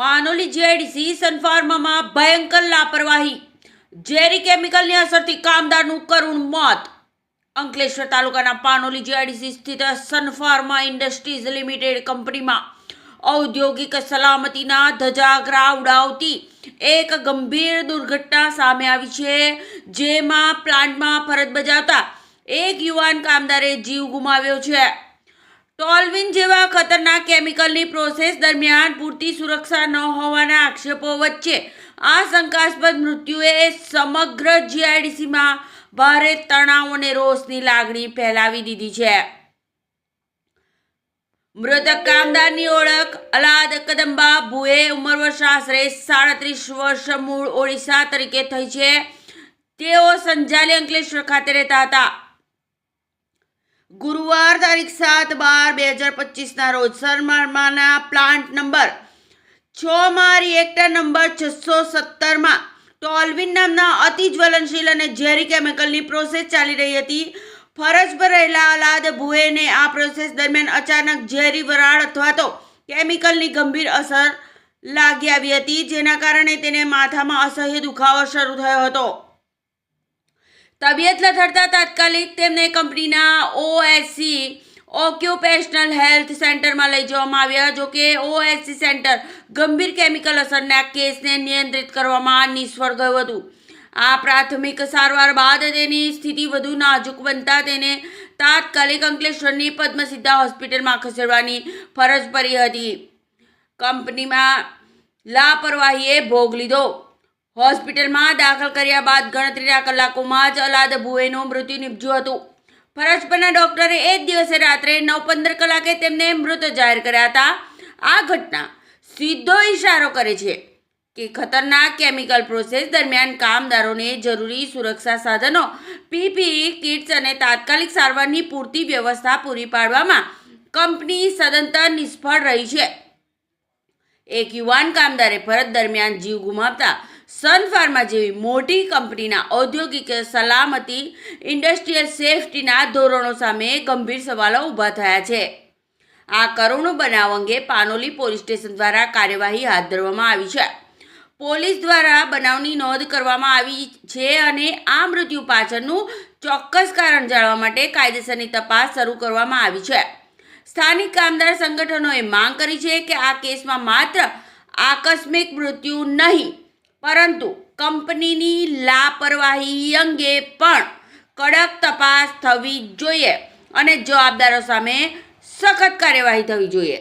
Panoli GIDC સનફાર્મામાં ભયંકર લાપરવાહી. ઝેરી કેમિકલની અસરથી કામદારનું કરુણ મોત. અંકલેશ્વર તાલુકાના પાનોલી જીઆઈડીસી સ્થિત સનફાર્મા ઇન્ડસ્ટ્રીઝ લિમિટેડ કંપનીમાં ઔદ્યોગિક સલામતીના ધજાગરા ઉડાવતી એક ગંભીર દુર્ઘટના સામે આવી છે, જેમાં પ્લાન્ટમાં ફરજ બજાવતા એક યુવાન કામદારે જીવ ગુમાવ્યો છે. ટોલ્વિન જેવા ખતરનાક કેમિકલની પ્રોસેસ દરમિયાન પૂરતી સુરક્ષા ન હોવાના આક્ષેપો વચ્ચે આ શંકાસ્પદ મૃત્યુએ સમગ્ર જીઆઈડીસીમાં ભારે તણાવ અને રોષની લાગણી ફેલાવી દીધી છે. મૃતક કામદારની ઓળખ, અલાદ કદંબા, ભુએ ઉંમર વર્ષ આશરે સાડત્રીસ વર્ષ મૂળ ઓડિશા તરીકે થઈ છે. તેઓ સંજાલી અંકલેશ્વર ખાતે રહેતા હતા. ગુરુવાર તારીખ સાત બાર બે હજાર પચીસના રોજ સરમાના પ્લાન્ટ નંબર છ માં રિએક્ટર નંબર છસો સત્તરમાં ટોલ્વિન નામના અતિ જ્વલનશીલ અને ઝેરી કેમિકલની પ્રોસેસ ચાલી રહી હતી. ફરજ પર રહેલા અલાદ ભુએને આ પ્રોસેસ દરમિયાન અચાનક ઝેરી વરાળ અથવા તો કેમિકલની ગંભીર અસર લાગી આવી હતી, જેના કારણે તેને માથામાં અસહ્ય દુખાવો શરૂ થયો હતો. તબિયત લથડતા તાત્કાલિક તેમને કંપનીના ઓએસસી ઓક્યુપેશનલ હેલ્થ સેન્ટરમાં લઈ જવામાં આવ્યા, જો કે ઓએસસી સેન્ટર ગંભીર કેમિકલ અસરના કેસને નિયંત્રિત કરવામાં નિષ્ફળ ગયું હતું. આ પ્રાથમિક સારવાર બાદ તેની સ્થિતિ વધુ નાજુક બનતા તેને તાત્કાલિક અંકલેશ્વરની પદ્મસિદ્ધા હોસ્પિટલમાં ખસેડવાની ફરજ પડી હતી. કંપનીમાં લાપરવાહીએ ભોગ લીધો. હોસ્પિટલમાં દાખલ કર્યા બાદ ગણતરીના કલાકોમાં જ અલાદ ભુએનું મૃત્યુ નિપજ્યું હતું. ફરજ પરના ડોક્ટરે એ જ દિવસે રાત્રે નવ પંદર કલાકે તેમને મૃત જાહેર કર્યા હતા. આ ઘટના સીધો ઇશારો કરે છે કે ખતરનાક કેમિકલ પ્રોસેસ દરમિયાન કામદારોને જરૂરી સુરક્ષા સાધનો, પીપીઈ કિટ્સ અને તાત્કાલિક સારવારની પૂરતી વ્યવસ્થા પૂરી પાડવામાં કંપની સદંતર નિષ્ફળ રહી છે. એક યુવાન કામદારે ફરજ દરમિયાન જીવ ગુમાવતા સન ફાર્મા જેવી મોટી કંપનીના ઔદ્યોગિક સલામતી ઇન્ડસ્ટ્રીયલ સેફટીના ધોરણો સામે ગંભીર સવાલો ઊભા થયા છે. આ કરુણ બનાવ અંગે પાનોલી પોલીસ સ્ટેશન દ્વારા કાર્યવાહી હાથ ધરવામાં આવી છે. પોલીસ દ્વારા બનાવની નોંધ કરવામાં આવી છે અને આ મૃત્યુ પાછળનું ચોક્કસ કારણ જાણવા માટે કાયદેસરની તપાસ શરૂ કરવામાં આવી છે. સ્થાનિક કામદાર સંગઠનોએ માંગ કરી છે કે આ કેસમાં માત્ર આકસ્મિક મૃત્યુ નહીં પરંતુ કંપનીની લાપરવાહી અંગે પણ કડક તપાસ થવી જોઈએ અને જવાબદારો સામે સખત કાર્યવાહી થવી જોઈએ.